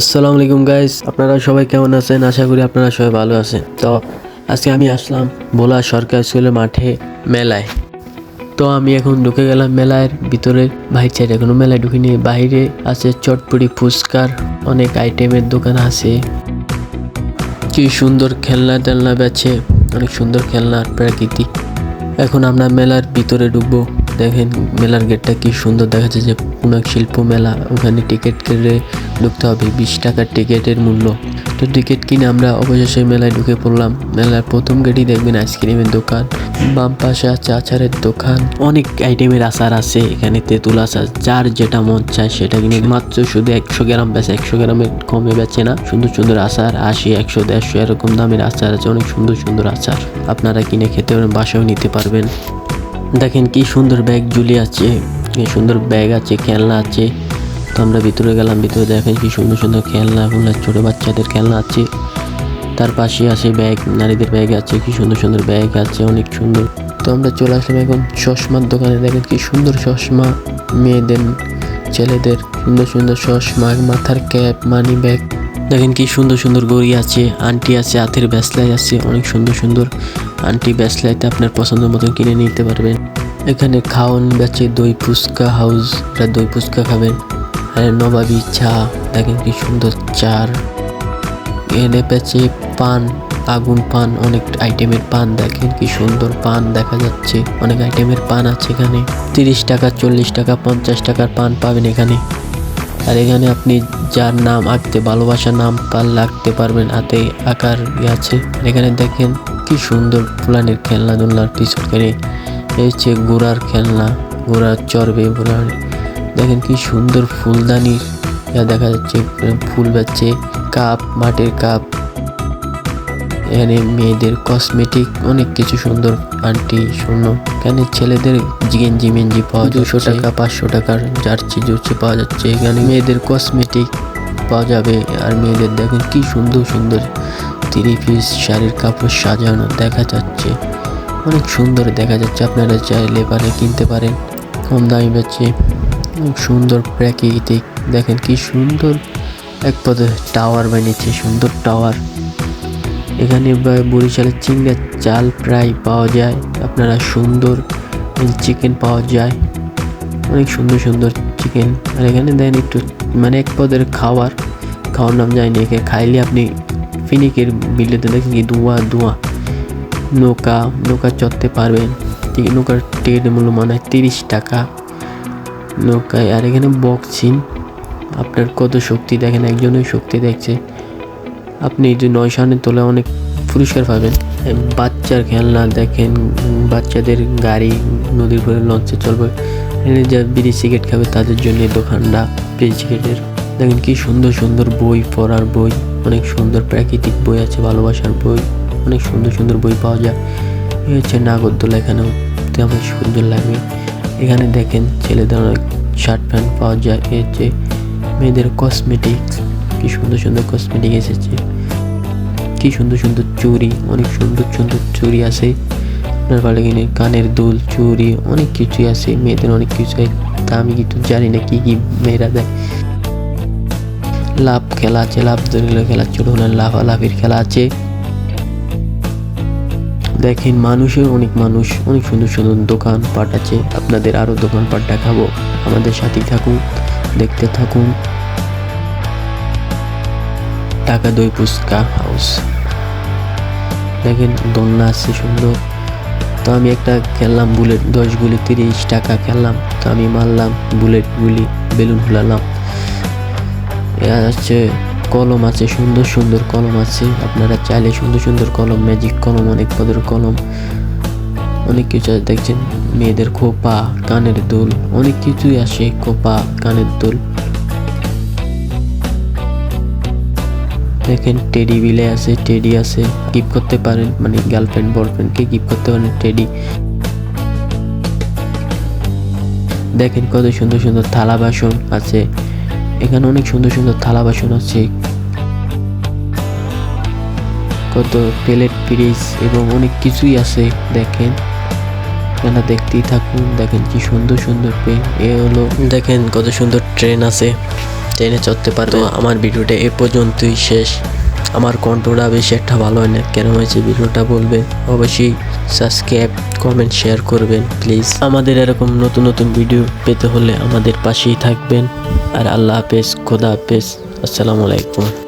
আসসালামু আলাইকুম গাইস আপনারা সবাই কেমন আছেন? আশা করি আপনারা সবাই ভালো আছেন। তো, আজকে আমি আসলাম ভোলা সরকার স্কুলের মাঠে মেলায়। তো, আমি এখন ঢুকে গেলাম মেলার ভিতরে ভাই চাই এখনও মেলায় ঢুকিনি। বাইরে আছে চটপটি ফুচকার অনেক আইটেমের দোকান আছে। কি সুন্দর খেলনা টেলনা বেছে অনেক সুন্দর খেলনা প্রাকৃতিক এখন আমরা মেলার ভিতরে ঢুকবো। দেখেন মেলার গেটটা কি সুন্দর দেখা যাচ্ছে যে কোনো শিল্প মেলা, ওখানে টিকিট কেটে ঢুকতে হবে, বিশ টাকার টিকিটের মূল্য। তো টিকিট কিনে আমরা অবশেষে মেলায় ঢুকে পড়লাম। মেলার প্রথম গেটই দেখবেন আইসক্রিমের দোকান, বাম পাশে আছে আচারের দোকান। অনেক আইটেমের আচার আছে, এখানে তেঁতুল আচার, যার যেটা মন চায় সেটা কিনে মাত্র শুধু একশো গ্রাম বেচে, একশো গ্রামের কমে বেচে না, সুন্দর সুন্দর আচার, আশি, একশো, দেড়শো, এরকম দামের আচার আছে, অনেক সুন্দর সুন্দর আচার। আপনারা কিনে খেতে পারেন বাসাও নিতে পারবেন। দেখেন কি সুন্দর ব্যাগ ঝুলি আছে, কি সুন্দর ব্যাগ আছে, খেলনা আছে। তো আমরা ভিতরে গেলাম, ভিতরে দেখেন কি সুন্দর সুন্দর খেলনাগুলো ছোটো বাচ্চাদের খেলনা আছে। তার পাশে আছে ব্যাগ নারীদের ব্যাগ আছে, কি সুন্দর সুন্দর ব্যাগ আছে, অনেক সুন্দর। তো আমরা চলে আসলাম এখন চশমার দোকানে, দেখেন কি সুন্দর চশমা মেয়েদের, ছেলেদের, সুন্দর সুন্দর চশমা, মাথার ক্যাপ মানি ব্যাগ দেখেন কি সুন্দর সুন্দর গড়ি আছে, আন্টি আছে, হাতের ব্যাসলাই আছে, অনেক সুন্দর সুন্দর। আন্টি ব্যাসলাইতে আপনার পছন্দ মতো কিনে নিতে পারবেন। এখানে খাওয়ান বেচে দই ফুচকা, হাউস দই ফুচকা খাবেন। আর নবাবি চা, দেখেন কি সুন্দর চার। এনে বেচে পান, আগুন পান, অনেক আইটেমের পান, দেখেন কি সুন্দর পান দেখা যাচ্ছে। অনেক আইটেমের পান আছে এখানে। তিরিশ টাকা, চল্লিশ টাকা, পঞ্চাশ টাকার পান পাবেন এখানে। আর এখানে আপনি যার নাম আঁকতে ভালোবাসার নাম পার লাগতে পারবেন, হাতে আঁকার আছে। এখানে দেখেন কি সুন্দর ফুলানের খেলনা, দুলনার পিছনে এই হচ্ছে ঘোড়ার খেলনা ঘোড়ার চড়বে ঘোড়ার দেখেন কি সুন্দর ফুলদানির ইয়া দেখা যাচ্ছে, ফুল বাচ্চে কাপ মাটির কাপ। এখানে মেয়েদের কসমেটিক অনেক কিছু সুন্দর, আন্টি শূন্য এখানে ছেলেদের গেঞ্জি মেঞ্জি পাওয়া দুশো টাকা, পাঁচশো টাকার জার্সি জুর্সি পাওয়া যাচ্ছে। এখানে মেয়েদের কসমেটিক পাওয়া যাবে। আর মেয়েদের দেখেন কি সুন্দর সুন্দর থ্রি পিস শাড়ির কাপড় সাজানো দেখা যাচ্ছে। অনেক সুন্দর দেখা যাচ্ছে, আপনারা চাইলে পারে কিনতে পারেন। কম দামি পাচ্ছে সুন্দর প্রাকৃতিক। দেখেন কি সুন্দর এক পদে টাওয়ার বানিয়েছে, সুন্দর টাওয়ার। এখানে বরিশালের চিংড়ার চাল প্রায় পাওয়া যায়, আপনারা সুন্দর চিকেন পাওয়া যায়। অনেক সুন্দর সুন্দর চিকেন। আর এখানে দেন একটু মানে এক পদের খাবার খাওয়ার নাম যায়নি একে খাইলে আপনি ফিনিকের বিলেতে দেখেন কি, ধোঁয়া ধোঁয়া। নৌকা নৌকা চড়তে পারবেন। ঠিক, নৌকার টিকিটের মূল্য মনে হয় তিরিশ টাকা। নৌকায়, আর এখানে বক্সিং আপনার কত শক্তি দেখেন, একজনই শক্তি দেখছে। আপনি যে নয় সানের তোলা অনেক পুরস্কার পাবেন। বাচ্চার খেলনা দেখেন, বাচ্চাদের গাড়ি নদীর পরে লঞ্চে চলবে। এখানে যা বিড়ি সিগারেট খাবে, তাদের জন্য দোকানটা বিড়ি সিগারেটের। দেখেন কি সুন্দর সুন্দর বই, পড়ার বই। অনেক সুন্দর প্রাকৃতিক বই আছে, ভালোবাসার বই, অনেক সুন্দর সুন্দর বই পাওয়া যায়। এই হচ্ছে নাগরদোলা, এখানেও তেমন সুন্দর লাগে। এখানে দেখেন ছেলেদের অনেক শার্ট প্যান্ট পাওয়া যায়, এই হচ্ছে মেয়েদের কসমেটিক্স কি সুন্দর সুন্দর কসমেটিক এসেছে। কি সুন্দর সুন্দর চুড়ি, অনেক সুন্দর সুন্দর চুড়ি আছে। আপনার ভালো কিনে কানের দুল, চুড়ি, অনেক কিছুই আছে। মেয়েদের অনেক কিছু। তা আমি কিন্তু জানি না কি কি মেয়েরা দেয়। লাভ খেলা আছে, লাভ দড়িলে খেলা ছোট লাফালাফির খেলা আছে। দেখেন মানুষের অনেক মানুষ, অনেক সুন্দর সুন্দর দোকান পাট আছে। আপনাদের আরও দোকানপাট দেখাবো। আমাদের সাথেই থাকুন, দেখতে থাকুন। টাকা দই ফুচকা হাউস। দেখেন, দোলনা আছে সুন্দর। তো আমি একটা খেললাম বুলেট, দশ গুলি তিরিশ টাকা খেললাম। তো আমি মারলাম বুলেট গুলি, বেলুন ফুলালাম এ হচ্ছে কলম আছে, সুন্দর সুন্দর কলম আছে। আপনারা চাইলে সুন্দর সুন্দর কলম ম্যাজিক কলম, অনেক পদের কলম, অনেক কিছু দেখছেন, মেয়েদের খোপা, কানের দুল, অনেক কিছুই আসে খোপা, কানের দুল। দেখেন টেডি বিলে আছে টেডি আছে গিফট করতে পারেন মানে গার্লফ্রেন্ড বয়ফ্রেন্ডকে গিফট করতে পারেন টেডি দেখেন, কত সুন্দর সুন্দর থালা বাসন আছে। এখানে অনেক সুন্দর সুন্দর থালা বাসন আছে। কত প্লেট ফ্রিজ এবং অনেক কিছুই আছে দেখেন। আপনারা দেখতেই থাকুন দেখেন কি সুন্দর সুন্দর পেন। এ হলো দেখেন কত সুন্দর ট্রেন আছে। ট্রেনে চড়তে পারবে। তো আমার ভিডিওটা এ পর্যন্তই শেষ। আমার কণ্ঠটা বেশি একটা ভালো হয় না। কেন হয়েছে? ভিডিওটা বলবে। অবশ্যই সাবস্ক্রাইব কমেন্ট শেয়ার করবেন প্লিজ আমাদের এরকম নতুন নতুন ভিডিও পেতে হলে আমাদের পাশেই থাকবেন। আর আল্লাহ হাফেজ, খোদা হাফেজ। আসসালামু আলাইকুম।